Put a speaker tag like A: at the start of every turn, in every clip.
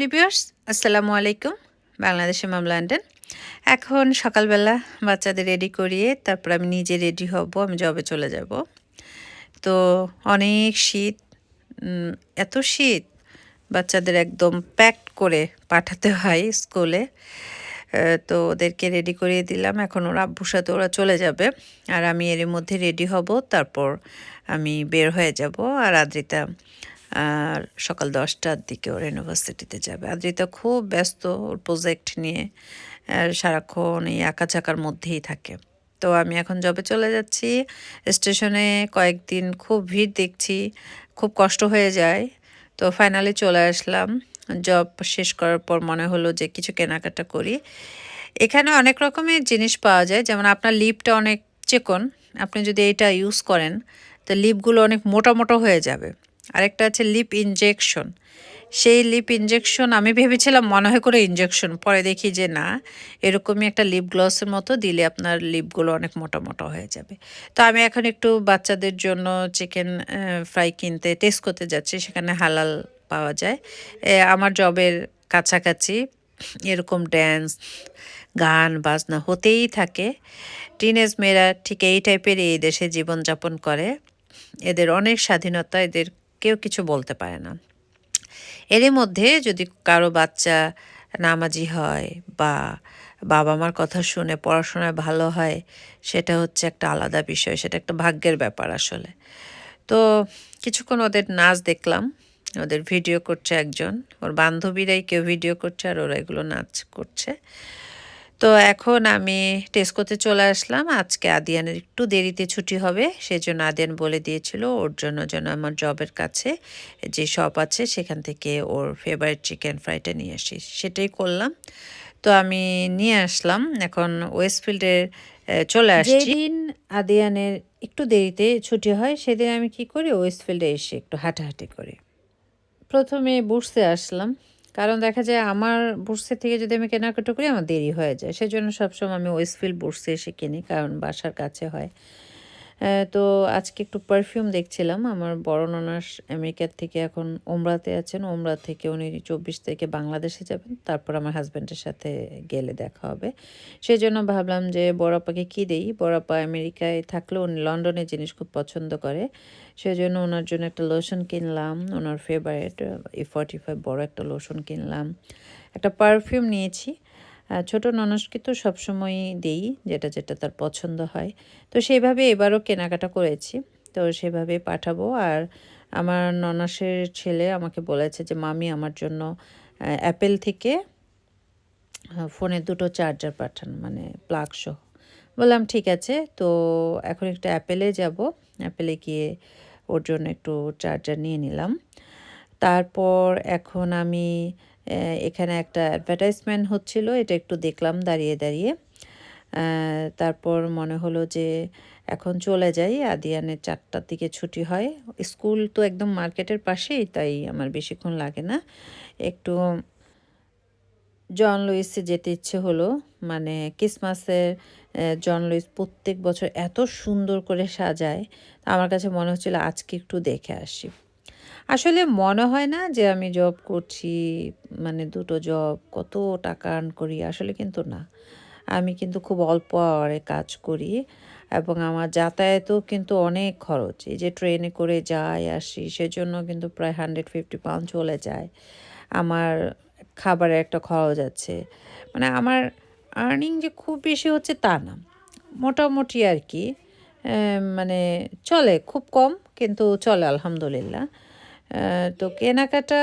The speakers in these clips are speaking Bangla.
A: লাভলি ভিউয়ার্স আসসালামু আলাইকুম, বাংলাদেশে মাম লন্ডন এখন সকালবেলা বাচ্চাদের রেডি করিয়ে তারপর আমি নিজে রেডি হব, আমি জবে চলে যাব। তো অনেক শীত এত শীত, বাচ্চাদের একদম প্যাকড করে পাঠাতে হয় স্কুলে তো ওদেরকে রেডি করিয়ে দিলাম, এখন ওরা আব্বুর সাথে ওরা চলে যাবে। আর আমি এর মধ্যে রেডি হব, তারপর আমি বের হয়ে যাব। আর আদ্রিতা আর সকাল দশটার দিকে ওর ইউনিভার্সিটিতে যাবে। আদ্রিতা খুব ব্যস্ত ওর প্রজেক্ট নিয়ে সারাক্ষণ এই আঁকাঝাকার মধ্যেই থাকে। তো আমি এখন জবে চলে যাচ্ছি স্টেশনে কয়েকদিন খুব ভিড় দেখছি, খুব কষ্ট হয়ে যায়। তো ফাইনালি চলে আসলাম জব শেষ করার পর মনে হলো যে কিছু কেনাকাটা করি। এখানে অনেক রকমের জিনিস পাওয়া যায়, যেমন আপনার লিপটা অনেক চেকন, আপনি যদি এটা ইউজ করেন, তো লিপগুলো অনেক মোটা মোটা হয়ে যাবে। আরেকটা আছে লিপ ইনজেকশন সেই লিপ ইনজেকশন আমি ভেবেছিলাম মনে হয় করে ইনজেকশন পরে দেখি যে না, এরকমই একটা লিপ গ্লসের মতো দিলে আপনার লিপগুলো অনেক মোটা মোটা হয়ে যাবে। তো আমি এখন একটু বাচ্চাদের জন্য চিকেন ফ্রাই কিনতে টেস্ট করতে যাচ্ছি, সেখানে হালাল পাওয়া যায়। আমার জবের কাছাকাছি এরকম ড্যান্স গান, বাজনা হতেই থাকে। টিনেজ মেয়েরা ঠিক এই টাইপের এই দেশে জীবনযাপন করে। এদের অনেক স্বাধীনতা, এদের কেউ কিছু বলতে পারে না। এরই মধ্যে যদি কারও বাচ্চা নামাজি হয় বা বাবা মার কথা শুনে পড়াশোনায় ভালো হয়, সেটা হচ্ছে একটা আলাদা বিষয়, সেটা একটা ভাগ্যের ব্যাপার আসলে। তো কিছুক্ষণ ওদের নাচ দেখলাম, ওদের ভিডিও করছে একজন, ওর বান্ধবীরাই কেউ ভিডিও করছে আর ওরা এগুলো নাচ করছে। তো এখন আমি টেস্ট করতে চলে আসলাম। আজকে আদিয়ানের একটু দেরিতে ছুটি হবে, সেজন্য আদিয়ান বলে দিয়েছিল ওর জন্য যেন আমার জবের কাছে যে শপ আছে সেখান থেকে ওর ফেভারিট চিকেন ফ্রাইটা নিয়ে আসি। সেটাই করলাম। তো আমি নিয়ে আসলাম। এখন ওয়েস্টফিল্ডের চলে আসছি। যেদিন আদিয়ানের একটু দেরিতে ছুটি হয়, সেদিন আমি কি করি? ওয়েস্টফিল্ডে এসে একটু হাঁটাহাঁটি করি। প্রথমে বুর্সে আসলাম। কারণ দেখা যায় আমার বুর্সে থেকে যদি আমি কেনাকাটা করি, আমার দেরি হয়ে যায়। সেজন্য সবসময় আমি ওয়েস্টফিল্ড বুর্সে এসে কিনি, কারণ বাসার কাছে হয়। তো আজকে একটু পারফিউম দেখছিলাম। আমার বড় ননাস আমেরিকার থেকে এখন ওমরাতে আছেন। ওমরা থেকে উনি চব্বিশ থেকে বাংলাদেশে যাবেন। তারপর আমার হাজব্যান্ডের সাথে গেলে দেখা হবে। সেই জন্য ভাবলাম যে বড়াপাকে কী দেই? বড়াপা আমেরিকায় থাকলেও উনি লন্ডনের জিনিস খুব পছন্দ করে। সেই জন্য ওনার জন্য একটা লোশন কিনলাম। ওনার ফেভারেট ই ফর্টি ফাইভ বড় একটা লোশন কিনলাম। একটা পারফিউম নিয়েছি। ছোট ননসকে তো সবসময়ই দেই, যেটা যেটা তার পছন্দ হয়। তো সেইভাবে এবারও কেনাকাটা করেছি। তো সেভাবে পাঠাবো। আর আমার ননাসের ছেলে আমাকে বলেছে যে, মামি, আমার জন্য অ্যাপেল থেকে ফোনে দুটো চার্জার পাঠান মানে প্লাগ সহ বললাম, ঠিক আছে। তো এখন একটু অ্যাপেলে যাব। অ্যাপেলে গিয়ে ওর জন্য একটু চার্জার নিয়ে নিলাম। তারপর এখন আমি এখানে একটা অ্যাডভার্টাইজমেন্ট হচ্ছিল, এটা একটু দেখলাম দাঁড়িয়ে দাঁড়িয়ে। তারপর মনে হলো যে এখন চলে যাই, আদিয়ানের চারটার দিকে ছুটি হয়। স্কুল তো একদম মার্কেটের পাশেই, তাই আমার বেশিক্ষণ লাগে না। একটু জন লুইসে যেতে ইচ্ছে হলো মানে ক্রিসমাসের জন লুইস প্রত্যেক বছর এত সুন্দর করে সাজায়। আমার কাছে মনে হচ্ছিল আজকে একটু দেখে আসি। আসলে মনে হয় না যে আমি জব করছি মানে দুটো জব কত টাকা আর্ন করি, আসলে কিন্তু না। আমি কিন্তু খুব অল্প আওয়ারে কাজ করি এবং আমার যাতায়াতেও কিন্তু অনেক খরচ। এই যে ট্রেনে করে যাই, আসি, সেজন্য কিন্তু প্রায় হান্ড্রেড ফিফটি পাউন্ড চলে যায়। আমার খাবারের একটা খরচ আছে। মানে আমার আর্নিং যে খুব বেশি হচ্ছে তা না। মোটামুটি আর কি মানে চলে, খুব কম, কিন্তু চলে, আলহামদুলিল্লাহ। তো কেনাকাটা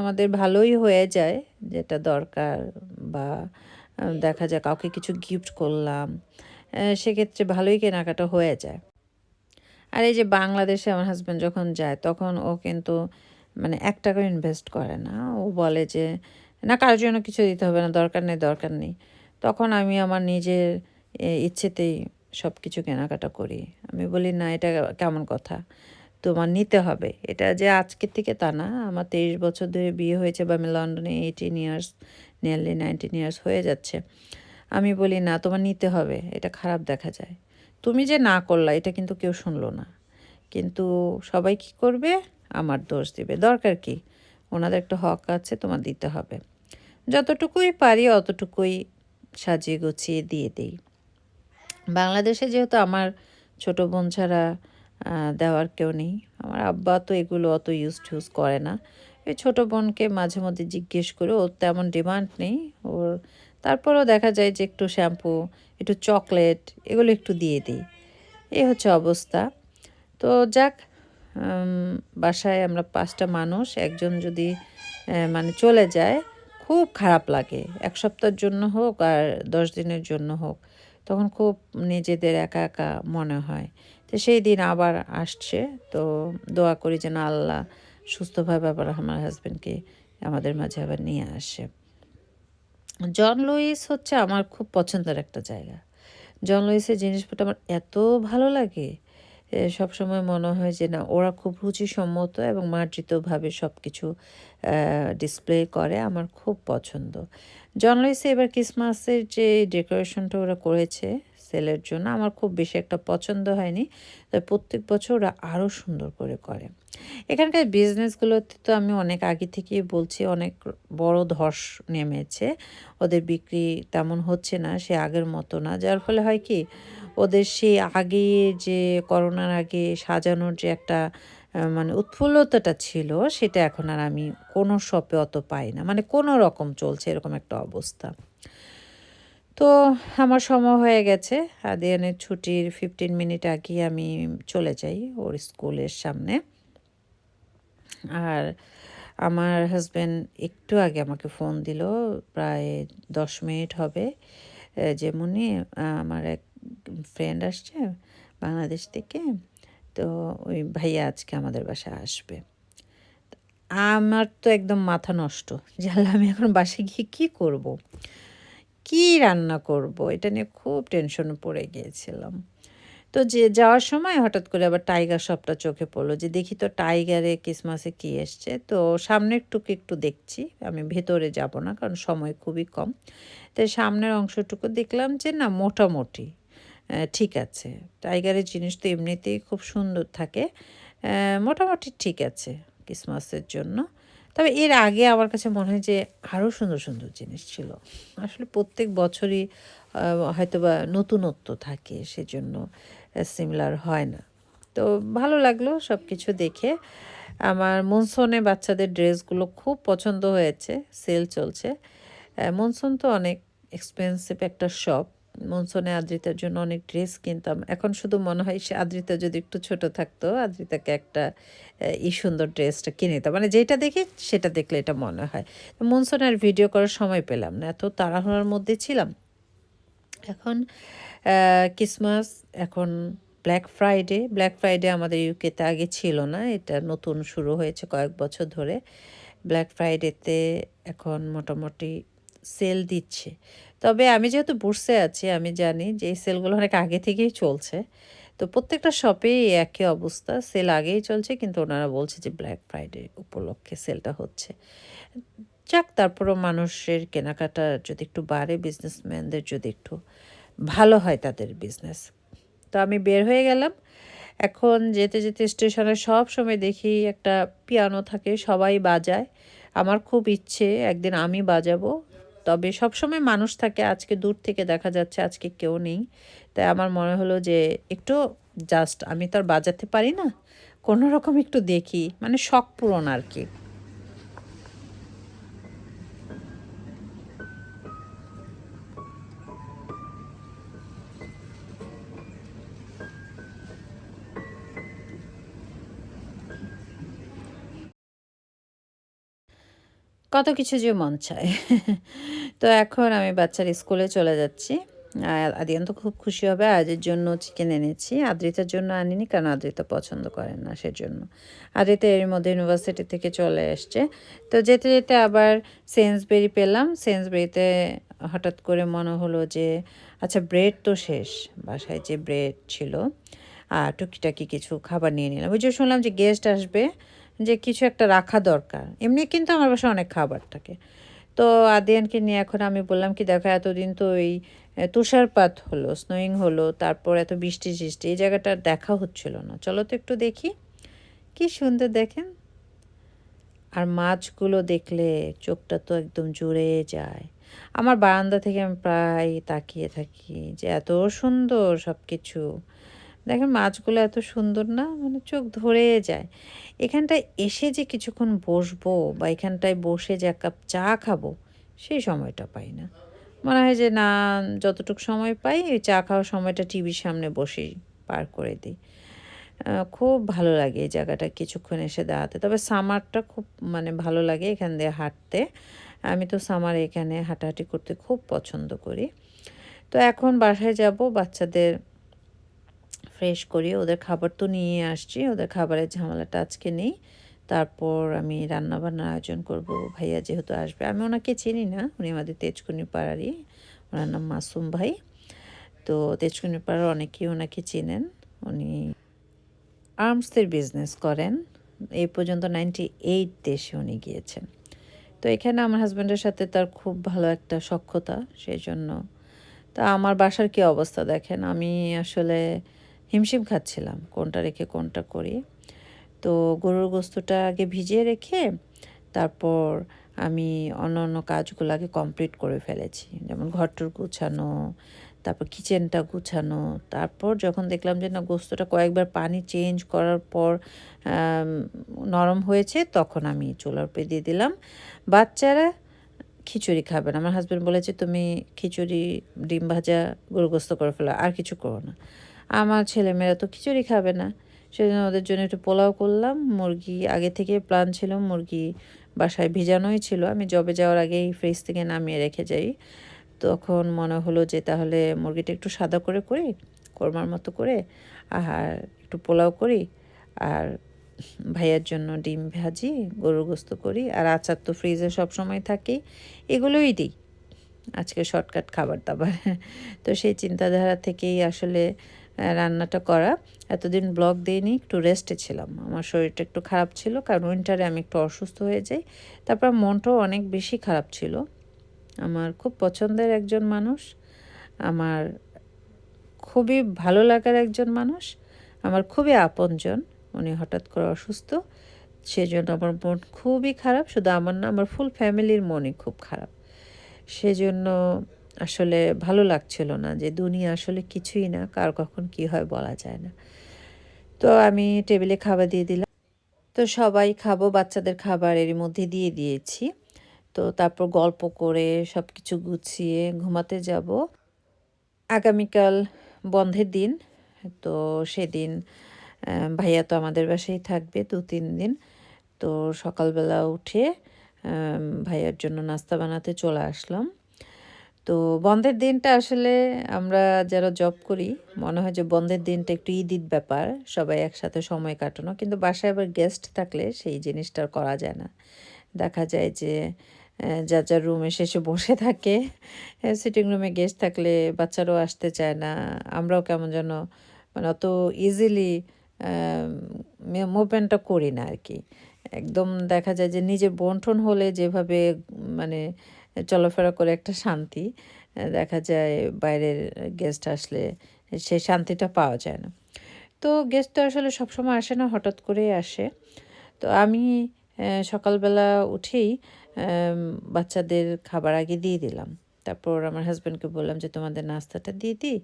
A: আমাদের ভালোই হয়ে যায়, যেটা দরকার বা দেখা যায় কাউকে কিছু গিফট করলাম সেক্ষেত্রে ভালোই কেনাকাটা হয়ে যায়। আর এই যে বাংলাদেশে আমার হাজব্যান্ড যখন যায়, তখন ও কিন্তু মানে এক টাকা ইনভেস্ট করে না। ও বলে যে, না, কারোর জন্য কিছু দিতে হবে না, দরকার নেই দরকার নেই। তখন আমি আমার নিজের ইচ্ছেতেই সব কিছু কেনাকাটা করি। আমি বলি, না, এটা কেমন কথা? তোমার নিতে হবে। এটা যে আজকের থেকে তা না। আমার তেইশ বছর ধরে বিয়ে হয়েছে বা আমি লন্ডনে eighteen years nearly nineteen years হয়ে যাচ্ছে। আমি বলি, না, তোমার নিতে হবে। এটা খারাপ দেখা যায়। তুমি যে না করলা, এটা কিন্তু কেউ শুনলো না। কিন্তু সবাই কি করবে? আমার দোষ দিবে। দরকার কি? ওনাদের একটা হক আছে, তোমার দিতে হবে। যতটুকুই পারি, অতটুকুই সাজিয়ে গুছিয়ে দিয়ে দিই। বাংলাদেশে যেহেতু আমার ছোট বোন ছাড়া দেওয়ার কেউ নেই। আমার আব্বা তো এগুলো অত ইউজ টুজ করে না। এই ছোটো বোনকে মাঝে মধ্যে জিজ্ঞেস করে, ওর তেমন ডিমান্ড নেই। ওর, তারপরেও দেখা যায় যে একটু শ্যাম্পু একটু চকলেট এগুলো একটু দিয়ে দিই। এই হচ্ছে অবস্থা। তো যাক বাসায় আমরা পাঁচটা মানুষ, একজন যদি মানে চলে যায় খুব খারাপ লাগে। এক সপ্তাহের জন্য হোক আর দশ দিনের জন্য হোক, তখন খুব নিজেদের একা একা মনে হয়। তো সেই দিন আবার আসছে, তো দোয়া করি যেন আল্লাহ সুস্থভাবে আবার আমার হাজব্যান্ডকে আমাদের মাঝে আবার নিয়ে আসে। জন লুইস হচ্ছে আমার খুব পছন্দের একটা জায়গা। জন লুইসের জিনিসপত্র আমার এত ভালো লাগে। সবসময় মনে হয় যে না, ওরা খুব রুচিসম্মত এবং মার্জিতভাবে সব কিছু ডিসপ্লে করে আমার খুব পছন্দ। জন লুইসে এবার ক্রিসমাসের যে ডেকোরেশনটা ওরা করেছে সেলের জন্য, আমার খুব বেশি একটা পছন্দ হয়নি। তবে প্রত্যেক বছর ওরা আরও সুন্দর করে করে। এখানকার বিজনেসগুলোতে তো আমি অনেক আগে থেকেই বলছি, অনেক বড় ধস নেমেছে। ওদের বিক্রি তেমন হচ্ছে না, সে আগের মতো না। যার ফলে হয় কি ওদের সেই আগে যে করোনার আগে সাজানোর যে একটা মানে উৎফুল্লতাটা ছিল সেটা এখন আর আমি কোনো শপে অত পাই না। মানে কোনো রকম চলছে এরকম একটা অবস্থা। তো আমার সময় হয়ে গেছে। আদিয়ানের ছুটির ফিফটিন মিনিট আগে আমি চলে যাই ওর স্কুলের সামনে। আর আমার হাজব্যান্ড একটু আগে আমাকে ফোন দিল প্রায় দশ মিনিট হবে। এ, যে মুনি আমার এক ফ্রেন্ড আসছে বাংলাদেশ থেকে, তো ওই ভাইয়া আজকে আমাদের বাসায় আসবে। আমার তো একদম মাথা নষ্ট জানলে আমি এখন বাসায় গিয়ে কী করব। কি রান্না করব? এটা নিয়ে খুব টেনশনে পড়ে গিয়েছিলাম। তো যে যাওয়ার সময় হঠাৎ করে আবার টাইগার শপটা চোখে পড়ল যে দেখি তো টাইগারে ক্রিসমাসে কি এসছে। তো সামনের টুকু একটু দেখছি, আমি ভেতরে যাব না কারণ সময় খুবই কম। তাই সামনের অংশটুকু দেখলাম যে না, মোটামুটি ঠিক আছে। টাইগারের জিনিস তো এমনিতেই খুব সুন্দর থাকে। মোটামুটি ঠিক আছে ক্রিসমাসের জন্য। তবে এর আগে আমার কাছে মনে হয় যে আরও সুন্দর সুন্দর জিনিস ছিল। আসলে প্রত্যেক বছরই হয়তো বা নতুনত্ব থাকে, সেজন্য সিমিলার হয় না। তো ভালো লাগল সব কিছু দেখে। আমার মনসনে বাচ্চাদের ড্রেসগুলো খুব পছন্দ হয়েছে, সেল চলছে। মনসন তো অনেক এক্সপেন্সিভ একটা শপ মনসনে আদ্রিতার জন্য অনেক ড্রেস কিনতাম। এখন শুধু মনে হয় সে আদ্রিতা যদি একটু ছোট থাকতো, আদ্রিতাকে একটা এই সুন্দর ড্রেসটা কিনে দিতাম। মানে যেটা দেখি সেটা দেখলে এটা মনে হয়। মনসনে আর ভিডিও করার সময় পেলাম না। এত তাড়াহুড়ার মধ্যে ছিলাম। এখন ক্রিসমাস এখন ব্ল্যাক ফ্রাইডে ব্ল্যাক ফ্রাইডে আমাদের ইউকেতে আগে ছিল না। এটা নতুন শুরু হয়েছে কয়েক বছর ধরে। ব্ল্যাক ফ্রাইডেতে এখন মোটামুটি সেল দিচ্ছে। তবে আমি যেহেতু বুর্সে আছি, আমি জানি যে এই সেলগুলো অনেক আগে থেকেই চলছে। তো প্রত্যেকটা শপেই একই অবস্থা সেল আগেই চলছে, কিন্তু ওনারা বলছে যে ব্ল্যাক ফ্রাইডে উপলক্ষে সেলটা হচ্ছে। যাক, তারপরও মানুষের কেনাকাটা যদি একটু বাড়ে বিজনেসম্যানদের যদি একটু ভালো হয় তাদের বিজনেস তো আমি বের হয়ে গেলাম। এখন যেতে যেতে স্টেশনে সব সময় দেখি একটা পিয়ানো থাকে, সবাই বাজায়। আমার খুব ইচ্ছে, একদিন আমি বাজাবো তবে সবসময় মানুষ থাকে, আজকে দূর থেকে দেখা যাচ্ছে আজকে কেউ নেই। তাই আমার মনে হলো যে একটু জাস্ট আমি তো আর বাজাতে পারি না, কোনো রকম একটু দেখি মানে শখ পূরণ আর কি। কত কিছু যে মন চায়। তো এখন আমি বাচ্চার স্কুলে চলে যাচ্ছি। আদিয়ান তো খুব খুশি হবে। আজের জন্য চিকেন এনেছি। আদ্রিতার জন্য আনিনি কারণ আদ্রিতা পছন্দ করেন না সেজন্য। আদ্রিতা এর মধ্যে ইউনিভার্সিটি থেকে চলে এসছে। তো যেতে যেতে আবার সেন্সবেরি পেলাম। সেন্সবেরিতে হঠাৎ করে মনে হলো যে আচ্ছা ব্রেড তো শেষ। বাসায় যে ব্রেড ছিল, আর টুকিটাকি কিছু খাবার নিয়ে নিলাম। ওই যে শুনলাম যে গেস্ট আসবে। যে কিছু একটা রাখা দরকার। এমনি কিন্তু আমার বাসায় অনেক খাবার থাকে। তো আদিয়ানকে নিয়ে এখন আমি বললাম কি, দেখো, এতদিন তো এই তুষারপাত হলো স্নোয়িং হলো, তারপর এত বৃষ্টি সৃষ্টি এই জায়গাটা দেখা হচ্ছিল না। চলো তো একটু দেখি। কি সুন্দর দেখেন। আর মাছগুলো দেখলে চোখটা তো একদম জুড়ে যায়। আমার বারান্দা থেকে আমি প্রায় তাকিয়ে থাকি যে এত সুন্দর সব কিছু দেখেন মাছগুলো এত সুন্দর না মানে চোখ ধরে যায়। এখানটায় এসে যে কিছুক্ষণ বসবো বা এখানটায় বসে যে এক কাপ চা খাব, সেই সময়টা পাই না। মনে হয় যে না, যতটুকু সময় পাই, ওই চা খাওয়ার সময়টা টিভির সামনে বসেই পার করে দিই। খুব ভালো লাগে এই জায়গাটা কিছুক্ষণ এসে দাঁড়াতে। তবে সামারটা খুব মানে ভালো লাগে এখান দিয়ে হাঁটতে। আমি তো সামার এখানে হাঁটাহাঁটি করতে খুব পছন্দ করি। তো এখন বাসায় যাব, বাচ্চাদের ফ্রেশ করি, ওদের খাবার তো নিয়ে আসছি, ওদের খাবারের ঝামেলাটা আজকে নেই। তারপর আমি রান্না বান্নার আয়োজন করব, ভাইয়া যেহেতু আসবে। আমি ওনাকে চিনি না, উনি আমাদের তেজকুনি পাড়ারই, ওনার নাম মাসুম ভাই। তো তেজকুনি পাড়ার অনেকেই ওনাকে চেনেন, উনি আর্মসের বিজনেস করেন। এই পর্যন্ত নাইনটি এইট দেশে উনি গিয়েছেন। তো এখানে আমার হাজব্যান্ডের সাথে তার খুব ভালো একটা সক্ষতা সেই জন্য তা আমার বাসার কি অবস্থা দেখেন? আমি আসলে হিমশিম খাচ্ছিলাম, কোনটা রেখে কোনটা করি। তো গরুর গোস্তটা আগে ভিজিয়ে রেখে তারপর আমি অন্য অন্য কাজগুলো আগে কমপ্লিট করে ফেলেছি। যেমন ঘরটর গুছানো, তারপর কিচেনটা গুছানো, তারপর যখন দেখলাম যে না গোস্তটা কয়েকবার পানি চেঞ্জ করার পর নরম হয়েছে, তখন আমি চুলার উপরে দিয়ে দিলাম। বাচ্চারা খিচুড়ি খাবেন আমার হাজব্যান্ড বলেছে, তুমি খিচুড়ি, ডিম ভাজা গোস্ত করে ফেলো, আর কিছু করো না। আমার ছেলেমেয়েরা তো খিচুড়ি খাবে না। সেজন্য ওদের জন্য একটু পোলাও করলাম, মুরগি আগে থেকে প্ল্যান ছিল, মুরগি বাসায় ভিজানোই ছিল। আমি জবে যাওয়ার আগেই ফ্রিজ থেকে নামিয়ে রেখে যাই। তখন মনে হলো যে তাহলে মুরগিটা একটু সাদা করে করি, কোরমার মতো করে, আর একটু পোলাও করি, আর ভাইয়ার জন্য ডিম ভাজি, গরুর গোস্ত করি, আর আচার তো ফ্রিজে সব সময় থাকেই, এগুলোই দিই। আজকে শর্টকাট খাবার দাবার তো সেই চিন্তাধারা থেকেই আসলে রান্নাটা করা। এতদিন ব্লগ দিইনি, একটু রেস্টে ছিলাম। আমার শরীরটা একটু খারাপ ছিল, কারণ উইন্টারে আমি একটু অসুস্থ হয়ে যাই। তারপর মনটাও অনেক বেশি খারাপ ছিল। আমার খুব পছন্দের একজন মানুষ, আমার খুবই ভালো লাগার একজন মানুষ, আমার খুবই আপনজন, উনি হঠাৎ করে অসুস্থ। সেজন্য আমার মন খুবই খারাপ, শুধু আমার না, আমার ফুল ফ্যামিলির মনই খুব খারাপ। সেজন্য আসলে ভালো লাগছিল না যে দুনিয়া আসলে কিছুই না, কার কখন কি হয় বলা যায় না। তো আমি টেবিলে খাবার দিয়ে দিলাম। তো সবাই খাব, বাচ্চাদের খাবার এর মধ্যে দিয়ে দিয়েছি। তো তারপর গল্প করে সব কিছু গুছিয়ে ঘুমাতে যাব। আগামীকাল বন্ধের দিন, তো সেদিন ভাইয়া তো আমাদের বাসায় থাকবে দু তিন দিন। তো সকালবেলা উঠে ভাইয়ার জন্য নাস্তা বানাতে চলে আসলাম। তো বন্ধের দিনটা আসলে আমরা যারা জব করি, মনে হয় যে বন্ধের দিনটা একটু ঈদ ব্যাপার, সবাই একসাথে সময় কাটানো। কিন্তু বাসায় আবার গেস্ট থাকলে সেই জিনিসটা করা যায় না। দেখা যায় যে যার যার রুমে শেষে বসে থাকে সিটিং রুমে গেস্ট থাকলে বাচ্চারাও আসতে চায় না। আমরাও কেমন যেন মানে অত ইজিলি মুভমেন্টটা করি না আর কি। একদম দেখা যায় যে নিজের বন্টন হলে যেভাবে মানে চলাফেরা করে একটা শান্তি দেখা যায় বাইরের গেস্ট আসলে সে শান্তিটা পাওয়া যায় না। তো গেস্ট তো আসলে সবসময় আসে না, হঠাৎ করে আসে। তো আমি সকালবেলা উঠেই বাচ্চাদের খাবার আগে দিয়ে দিলাম। তারপর আমার হাজব্যান্ডকে বললাম যে, তোমাদের নাস্তাটা দিয়ে দিই?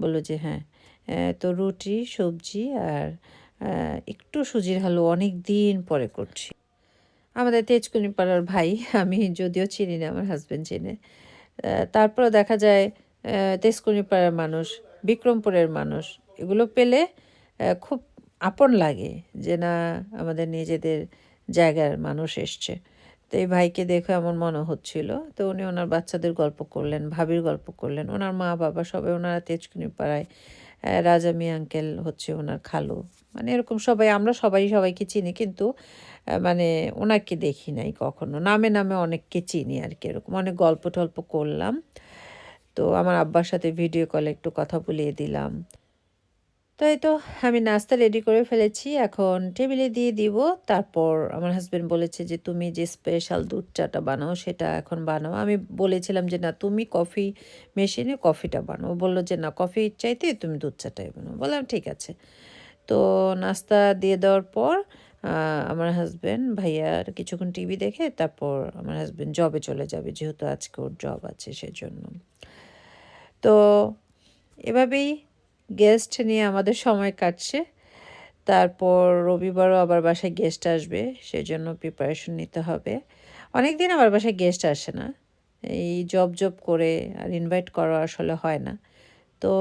A: বলল যে হ্যাঁ। তো রুটি, সবজি আর একটু সুজির হালুয়া অনেক দিন পরে করছি। আমাদের তেজকুনি পাড়ার ভাই আমি যদিও চিনি না আমার হাজব্যান্ড চিনে। আহ, তারপরও দেখা যায় তেজকুনি পাড়ার মানুষ বিক্রমপুরের মানুষ এগুলো পেলে খুব আপন লাগে যে না আমাদের নিজেদের জায়গার মানুষ এসছে। তো এই ভাইকে দেখে এমন মনে হচ্ছিল। তো উনি ওনার বাচ্চাদের গল্প করলেন ভাবির গল্প করলেন। ওনার মা বাবা সবাই ওনারা তেজকুনি পাড়ায় রাজা মিয়া আঙ্কেল হচ্ছে ওনার খালু। মানে এরকম সবাই, আমরা সবাই সবাইকে চিনি কিন্তু মানে ওনাকে দেখি নাই কখনো। নামে নামে অনেককে চিনি আর কি, এরকম অনেক গল্প টল্প করলাম। তো আমার আব্বার সাথে ভিডিও কলে একটু কথা বলিয়ে দিলাম। তো এই তো আমি নাস্তা রেডি করে ফেলেছি, এখন টেবিলে দিয়ে দিব। তারপর আমার হাজব্যান্ড বলেছে যে, তুমি যে স্পেশাল দুধ চাটা বানাও, সেটা এখন বানাও। আমি বলেছিলাম যে, না, তুমি কফি মেশিনে কফিটা বানাও। বলল যে, না কফি চাইতে তুমি দুধ চাটাই বানাও। বললাম, ঠিক আছে। তো নাস্তা দিয়ে দেওয়ার পর আমার হাজব্যান্ড ভাইয়ার কিছুক্ষণ টিভি দেখে তারপর আমার হাজব্যান্ড জবে চলে যাবে, যেহেতু আজকে ওর জব আছে সেজন্য। তো এভাবেই গেস্ট নিয়ে আমাদের সময় কাটছে। তারপর রবিবারও আবার বাসায় গেস্ট আসবে, সেজন্য প্রিপারেশন নিতে হবে। অনেক দিন আমার বাসায় গেস্ট আসে না। এই জব জব করে আর ইনভাইট করা আসলে হয় না। তো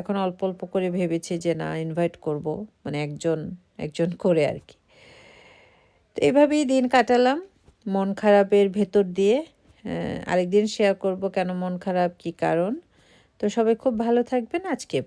A: এখন অল্প অল্প করে ভেবেছি যে না ইনভাইট করব। মানে একজন একজন করে আর কি। তো এভাবেই দিন কাটালাম, মন খারাপের ভেতর দিয়ে। আরেকদিন শেয়ার করব কেন মন খারাপ, কি কারণ। তো সবাই খুব ভালো থাকবেন, আজকে